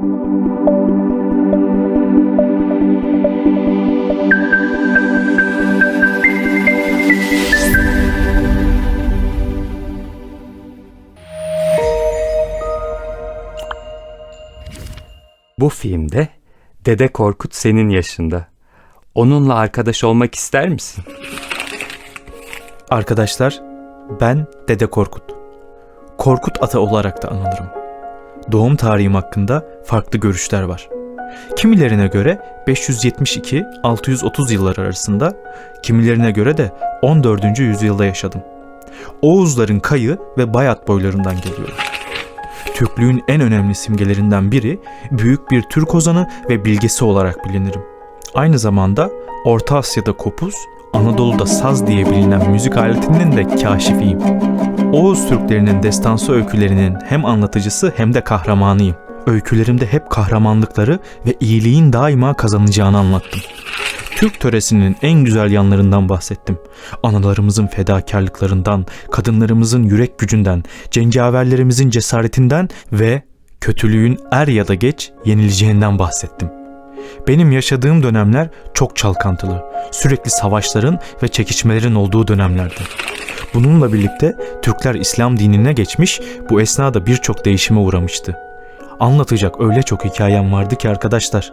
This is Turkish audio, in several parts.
Bu filmde Dede Korkut senin yaşında. Onunla arkadaş olmak ister misin? Arkadaşlar, ben Dede Korkut. Korkut ata olarak da anılırım. Doğum tarihim hakkında farklı görüşler var. Kimilerine göre 572-630 yıllar arasında, kimilerine göre de 14. yüzyılda yaşadım. Oğuzların Kayı ve Bayat boylarından geliyorum. Türklüğün en önemli simgelerinden biri büyük bir Türk ozanı ve bilgesi olarak bilinirim. Aynı zamanda Orta Asya'da kopuz, Anadolu'da saz diye bilinen müzik aletinin de kaşifiyim. Oğuz Türklerinin destansı öykülerinin hem anlatıcısı hem de kahramanıyım. Öykülerimde hep kahramanlıkları ve iyiliğin daima kazanacağını anlattım. Türk töresinin en güzel yanlarından bahsettim. Analarımızın fedakarlıklarından, kadınlarımızın yürek gücünden, cengaverlerimizin cesaretinden ve kötülüğün er ya da geç yenileceğinden bahsettim. Benim yaşadığım dönemler çok çalkantılı, sürekli savaşların ve çekişmelerin olduğu dönemlerdi. Bununla birlikte Türkler İslam dinine geçmiş, bu esnada birçok değişime uğramıştı. Anlatacak öyle çok hikayem vardı ki arkadaşlar.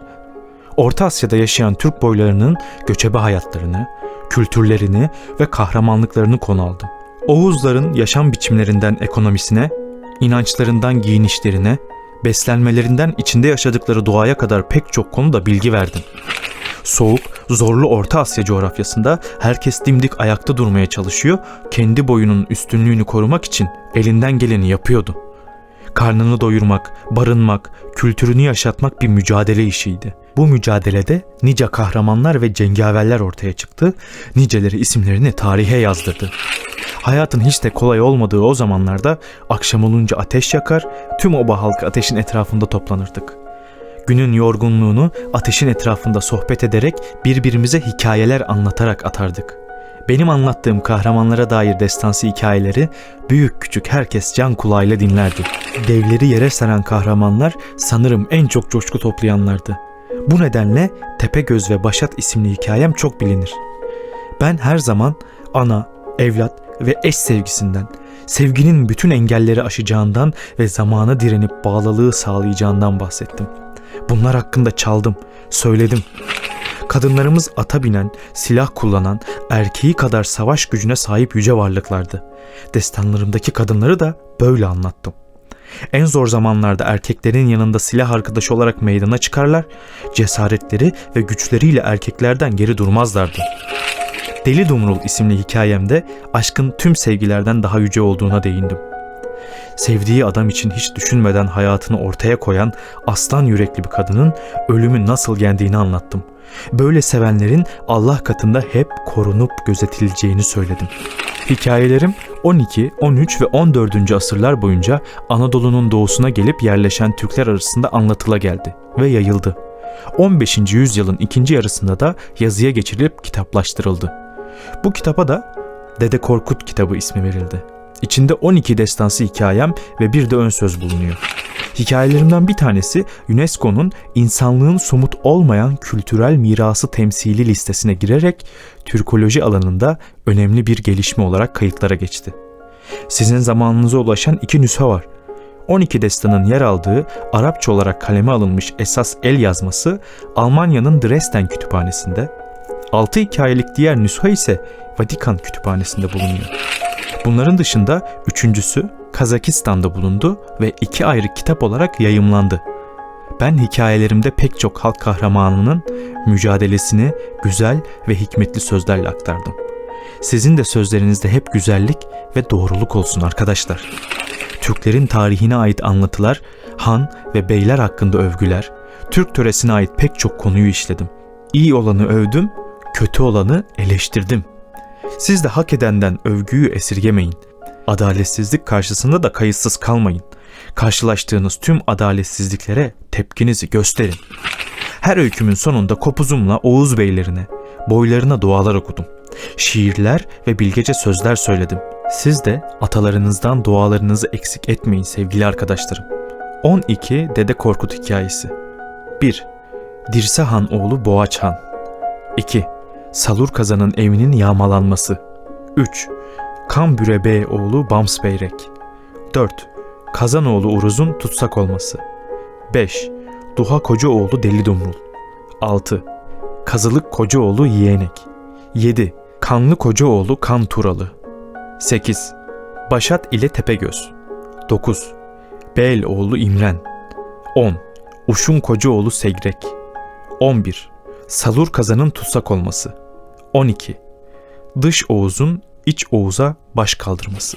Orta Asya'da yaşayan Türk boylarının göçebe hayatlarını, kültürlerini ve kahramanlıklarını konu aldım. Oğuzların yaşam biçimlerinden ekonomisine, inançlarından giyinişlerine, beslenmelerinden içinde yaşadıkları doğaya kadar pek çok konuda bilgi verdim. Soğuk, zorlu Orta Asya coğrafyasında herkes dimdik ayakta durmaya çalışıyor, kendi boyunun üstünlüğünü korumak için elinden geleni yapıyordu. Karnını doyurmak, barınmak, kültürünü yaşatmak bir mücadele işiydi. Bu mücadelede nice kahramanlar ve cengaverler ortaya çıktı, niceleri isimlerini tarihe yazdırdı. Hayatın hiç de kolay olmadığı o zamanlarda akşam olunca ateş yakar, tüm oba halkı ateşin etrafında toplanırdık. Günün yorgunluğunu ateşin etrafında sohbet ederek birbirimize hikayeler anlatarak atardık. Benim anlattığım kahramanlara dair destansı hikayeleri büyük küçük herkes can kulağıyla dinlerdi. Devleri yere seren kahramanlar sanırım en çok coşku toplayanlardı. Bu nedenle Tepegöz ve Başat isimli hikayem çok bilinir. Ben her zaman ana, evlat ve eş sevgisinden, sevginin bütün engelleri aşacağından ve zamana direnip bağlılığı sağlayacağından bahsettim. Bunlar hakkında çaldım, söyledim. Kadınlarımız ata binen, silah kullanan, erkeği kadar savaş gücüne sahip yüce varlıklardı. Destanlarımdaki kadınları da böyle anlattım. En zor zamanlarda erkeklerin yanında silah arkadaşı olarak meydana çıkarlar, cesaretleri ve güçleriyle erkeklerden geri durmazlardı. Deli Dumrul isimli hikayemde aşkın tüm sevgilerden daha yüce olduğuna değindim. Sevdiği adam için hiç düşünmeden hayatını ortaya koyan aslan yürekli bir kadının ölümü nasıl yendiğini anlattım. Böyle sevenlerin Allah katında hep korunup gözetileceğini söyledim. Hikayelerim 12, 13 ve 14. asırlar boyunca Anadolu'nun doğusuna gelip yerleşen Türkler arasında anlatıla geldi ve yayıldı. 15. yüzyılın ikinci yarısında da yazıya geçirilip kitaplaştırıldı. Bu kitaba da Dede Korkut kitabı ismi verildi. İçinde 12 destansı hikayem ve bir de ön söz bulunuyor. Hikayelerimden bir tanesi UNESCO'nun insanlığın somut olmayan kültürel mirası temsili listesine girerek Türkoloji alanında önemli bir gelişme olarak kayıtlara geçti. Sizin zamanınıza ulaşan iki nüsha var. 12 destanın yer aldığı Arapça olarak kaleme alınmış esas el yazması Almanya'nın Dresden kütüphanesinde, 6 hikayelik diğer nüsha ise Vatikan kütüphanesinde bulunuyor. Bunların dışında üçüncüsü Kazakistan'da bulundu ve iki ayrı kitap olarak yayımlandı. Ben hikayelerimde pek çok halk kahramanının mücadelesini güzel ve hikmetli sözlerle aktardım. Sizin de sözlerinizde hep güzellik ve doğruluk olsun arkadaşlar. Türklerin tarihine ait anlatılar, han ve beyler hakkında övgüler, Türk töresine ait pek çok konuyu işledim. İyi olanı övdüm, kötü olanı eleştirdim. Siz de hak edenden övgüyü esirgemeyin. Adaletsizlik karşısında da kayıtsız kalmayın. Karşılaştığınız tüm adaletsizliklere tepkinizi gösterin. Her öykümün sonunda kopuzumla Oğuz beylerine, boylarına dualar okudum. Şiirler ve bilgece sözler söyledim. Siz de atalarınızdan dualarınızı eksik etmeyin sevgili arkadaşlarım. 12 Dede Korkut hikayesi 1. Dirse Han oğlu Boğaç Han 2. Salur Kazan'ın evinin yağmalanması 3. Kambüre Bey oğlu Bams Beyrek 4. Kazanoğlu Uruz'un tutsak olması 5. Duha Kocaoğlu Deli Dumrul 6. Kazılık Kocaoğlu Yeğenek 7. Kanlı Kocaoğlu Kan Turalı 8. Başat ile Tepegöz 9. Bel oğlu İmren 10. Uşun Kocaoğlu Segrek 11. Salur Kazan'ın tutsak olması 12. Dış Oğuz'un iç Oğuz'a baş kaldırması